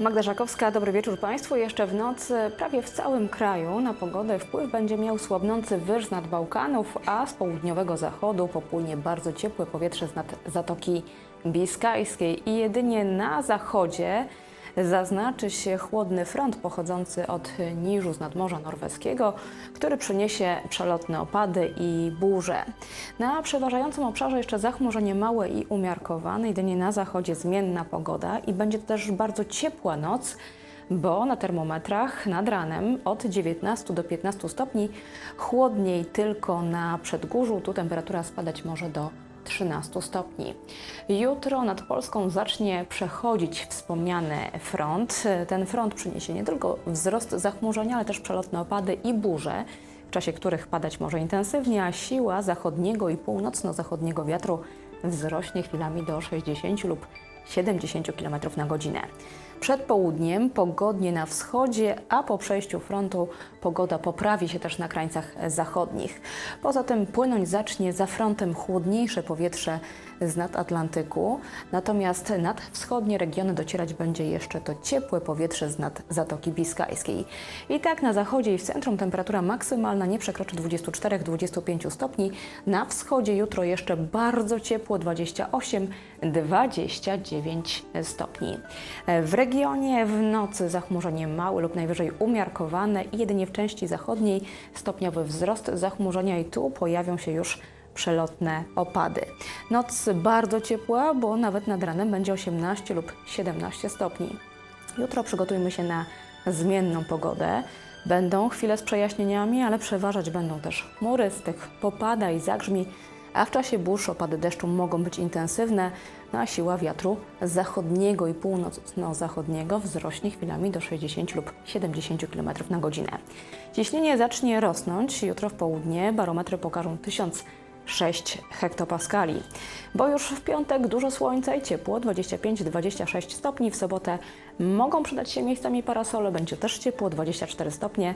Magda Żakowska, dobry wieczór Państwu. Jeszcze w nocy prawie w całym kraju na pogodę wpływ będzie miał słabnący wyż nad Bałkanów, a z południowego zachodu popłynie bardzo ciepłe powietrze z nad Zatoki Biskajskiej i jedynie na zachodzie zaznaczy się chłodny front pochodzący od niżu z nadmorza norweskiego, który przyniesie przelotne opady i burze. Na przeważającym obszarze jeszcze zachmurzenie małe i umiarkowane, jedynie na zachodzie zmienna pogoda i będzie to też bardzo ciepła noc, bo na termometrach nad ranem od 19 do 15 stopni, chłodniej tylko na przedgórzu, tu temperatura spadać może do 13 stopni. Jutro nad Polską zacznie przechodzić wspomniany front. Ten front przyniesie nie tylko wzrost zachmurzenia, ale też przelotne opady i burze, w czasie których padać może intensywnie, a siła zachodniego i północno-zachodniego wiatru wzrośnie chwilami do 60 lub 70 km na godzinę. Przed południem pogodnie na wschodzie, a po przejściu frontu pogoda poprawi się też na krańcach zachodnich. Poza tym płynąć zacznie za frontem chłodniejsze powietrze z nad Atlantyku, natomiast nad wschodnie regiony docierać będzie jeszcze to ciepłe powietrze z nad Zatoki Biskajskiej. I tak na zachodzie i w centrum temperatura maksymalna nie przekroczy 24-25 stopni. Na wschodzie jutro jeszcze bardzo ciepło 28-29 stopni. W regionie w nocy zachmurzenie małe lub najwyżej umiarkowane i jedynie w części zachodniej stopniowy wzrost zachmurzenia i tu pojawią się już przelotne opady. Noc bardzo ciepła, bo nawet nad ranem będzie 18 lub 17 stopni. Jutro przygotujmy się na zmienną pogodę. Będą chwile z przejaśnieniami, ale przeważać będą też chmury, z tych popada i zagrzmi, a w czasie burz opady deszczu mogą być intensywne, no a siła wiatru zachodniego i północno-zachodniego wzrośnie chwilami do 60 lub 70 km na godzinę. Ciśnienie zacznie rosnąć jutro w południe, barometry pokażą 1000 6 hektopaskali. Bo już w piątek dużo słońca i ciepło, 25-26 stopni. W sobotę mogą przydać się miejscami parasole, będzie też ciepło, 24 stopnie.